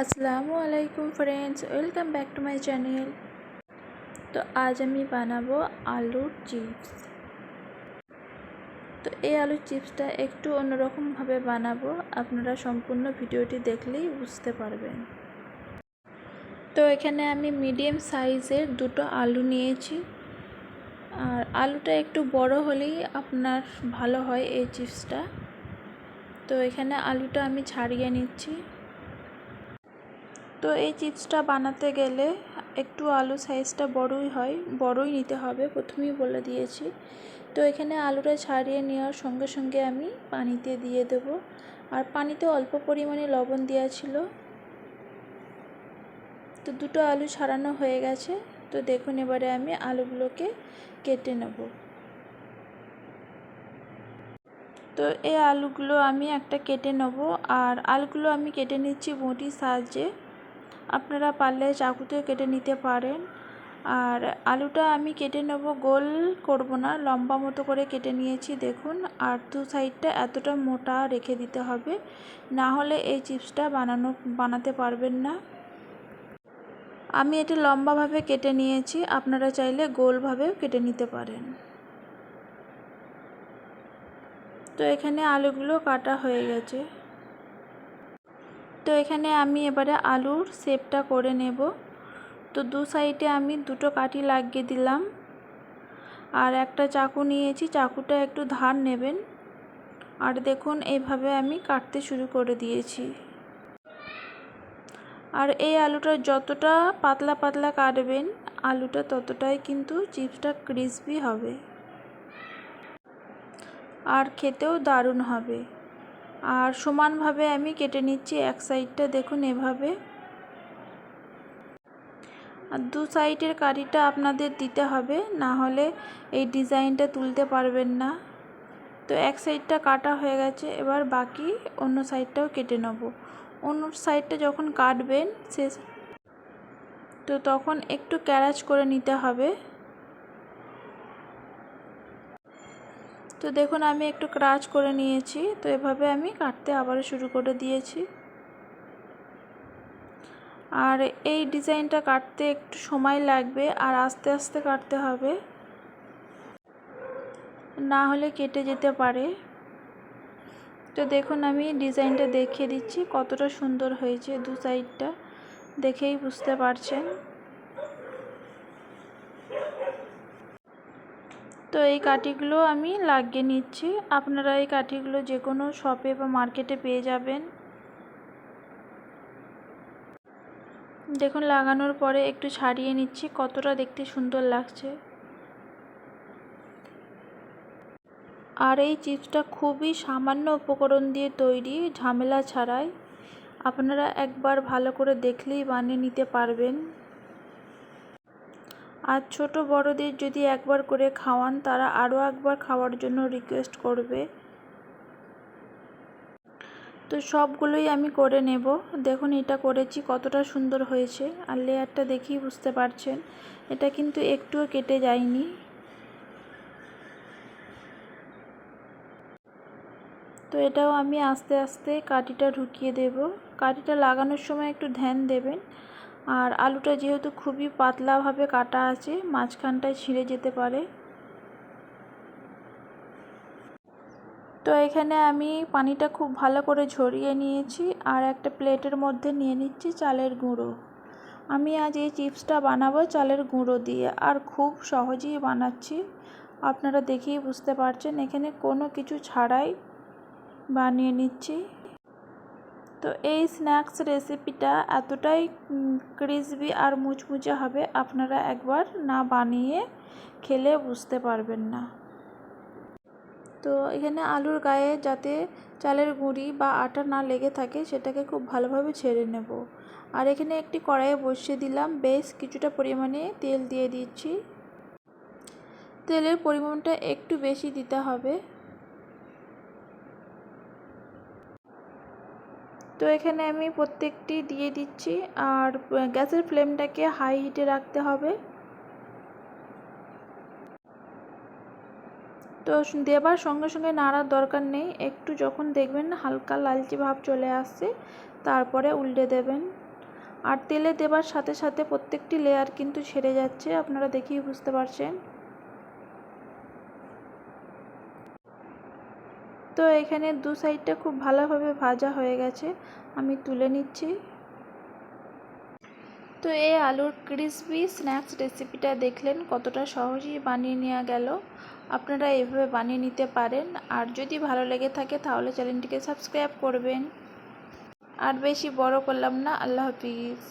আসসালামু আলাইকুম friends welcome back to my channel তো আজ আমি বানাবো আলুর চিপস তো এই আলুর চিপসটা একটু অন্যরকমভাবে বানাবো, আপনারা সম্পূর্ণ ভিডিওটি দেখলেই বুঝতে পারবেন। তো এখানে আমি মিডিয়াম সাইজের দুটো আলু নিয়েছি। আর আলুটা একটু বড় হলেই আপনার ভালো হয় এই চিপসটা তো এখানে আলুটা আমি ছাড়িয়ে নিচ্ছি। তো এই চিপসটা বানাতে গেলে একটু আলু সাইজটা বড়ই হয়, বড়ই নিতে হবে, প্রথমেই বলে দিয়েছি। তো এখানে আলুটা ছাড়িয়ে নেওয়ার সঙ্গে সঙ্গে আমি পানিতে দিয়ে দেব। আর পানিতে অল্প পরিমাণে লবণ দেওয়া ছিল। তো দুটো আলু ছাড়ানো হয়ে গেছে। তো দেখুন এবারে আমি আলুগুলোকে কেটে নেব। তো এই আলুগুলো আমি একটা কেটে নেব। আর আলুগুলো আমি কেটে নিচ্ছি বটির সাহায্যে। আপনারা পারলে চাকুতেও কেটে নিতে পারেন। আর আলুটা আমি কেটে নেব, গোল করব না, লম্বা মতো করে কেটে নিয়েছি, দেখুন। আর দু সাইডটা এতটা মোটা রেখে দিতে হবে, না হলে এই চিপসটা বানানো, বানাতে পারবেন না। আমি এটা লম্বাভাবে কেটে নিয়েছি, আপনারা চাইলে গোলভাবেও কেটে নিতে পারেন। তো এখানে আলুগুলো কাটা হয়ে গেছে। তো এখানে আমি এবারে আলুর শেপটা করে নেব। তো দু সাইডে আমি দুটো কাঠি লাগিয়ে দিলাম। আর একটা চাকু নিয়েছি, চাকুটা একটু ধার নেবেন। আর দেখুন এইভাবে আমি কাটতে শুরু করে দিয়েছি। আর এই আলুটা যতটা পাতলা পাতলা কাটবেন, আলুটা ততটাই কিন্তু চিপসটা ক্রিসপি হবে। আর খেতেও দারুণ হবে। আর সমানভাবে আমি কেটে নিচ্ছি, এক সাইডটা দেখুন এভাবে। আর দু সাইডের কারিটা আপনাদের দিতে হবে, না হলে এই ডিজাইনটা তুলতে পারবেন না। তো এক সাইডটা কাটা হয়ে গেছে, এবার বাকি অন্য সাইডটাও কেটে নেব। অন্য সাইডটা যখন কাটবেন সে তো তখন একটু ক্যারাচ করে নিতে হবে। তো দেখুন, আমি একটু ক্রাচ করে নিয়েছি। তো এভাবে আমি কাটতে আবার শুরু করে দিয়েছি। আর এই ডিজাইনটা কাটতে একটু সময় লাগবে, আর আস্তে আস্তে কাটতে হবে। না হলে কেটে যেতে পারে। তো দেখুন, আমি ডিজাইনটা দেখিয়ে দিচ্ছি কতটা সুন্দর হয়েছে দু সাইডটা। দেখেই বুঝতে পারছেন। তো এই কাঠিগুলো আমি লাগিয়ে নিচ্ছি। আপনারা এই কাঠিগুলো যে কোনো শপে বা মার্কেটে পেয়ে যাবেন। দেখুন, লাগানোর পরে একটু ছাড়িয়ে নিচ্ছি, কতটা দেখতে সুন্দর লাগছে। আর এই চিপসটা খুবই সামান্য উপকরণ দিয়ে তৈরি, ঝামেলা ছাড়াই। আপনারা একবার ভালো করে দেখলেই বানিয়ে নিতে পারবেন। আর ছোট বড়দের যদি একবার করে খাওয়ান, তারা আরও একবার খাওয়ার জন্য রিকোয়েস্ট করবে। তো সবগুলোই আমি করে নেব। দেখুন, এটা করেছি, কতটা সুন্দর হয়েছে। আর লেয়ারটা দেখেই বুঝতে পারছেন, এটা কিন্তু একটুও কেটে যায়নি। তো এটাও আমি আস্তে আস্তে কাটিটা ঢুকিয়ে দেব। কাটিটা লাগানোর সময় একটু ধ্যান দেবেন। আর আলুটা যেহেতু খুবই পাতলাভাবে কাটা আছে, মাঝখানটায় ছিঁড়ে যেতে পারে। তো এখানে আমি পানিটা খুব ভালো করে ঝরিয়ে নিয়েছি আর একটা প্লেটের মধ্যে নিয়ে নিচ্ছি চালের গুঁড়ো। আমি আজ এই চিপসটা বানাবো চালের গুঁড়ো দিয়ে আর খুব সহজেই বানাচ্ছি। আপনারা দেখেই বুঝতে পারছেন, এখানে কোনো কিছু ছাড়াই বানিয়ে নিচ্ছি। তো এই স্ন্যাক্স রেসিপিটা এতটাই ক্রিসপি আর মুচমুচে হবে, আপনারা একবার না বানিয়ে খেলে বুঝতে পারবেন না। তো এখানে আলুর গায়ে যাতে চালের গুঁড়ি বা আটা না লেগে থাকে, সেটাকে খুব ভালোভাবে ছেড়ে নেব। আর এখানে একটি কড়াইয়ে বসিয়ে দিলাম। বেশ কিছুটা পরিমাণে তেল দিয়ে দিচ্ছি। তেলের পরিমাণটা একটু বেশি দিতে হবে। তো এখানে আমি প্রত্যেকটি দিয়ে দিচ্ছি আর গ্যাসের ফ্লেমটাকে হাই হিটে রাখতে হবে। তো দেবার সঙ্গে সঙ্গে নাড়ার দরকার নেই। একটু যখন দেখবেন হালকা লালচে ভাব চলে আসছে, তারপরে উল্টে দেবেন। আর তেলে দেবার সাথে সাথে প্রত্যেকটি লেয়ার কিন্তু ছেড়ে যাচ্ছে, আপনারা দেখেই বুঝতে পারছেন। তো এখানে দু সাইডটা খুব ভালোভাবে ভাজা হয়ে গেছে। আমি তুলে নিচ্ছি। তো এই আলুর ক্রিসপি স্ন্যাক্স রেসিপিটা দেখলেন কতটা সহজেই বানিয়ে নেওয়া গেল। আপনারা এভাবে বানিয়ে নিতে পারেন। আর যদি ভালো লেগে থাকে তাহলে চ্যানেলটিকে সাবস্ক্রাইব করবেন। আর বেশি বড় করলাম না। আল্লাহ হাফিজ।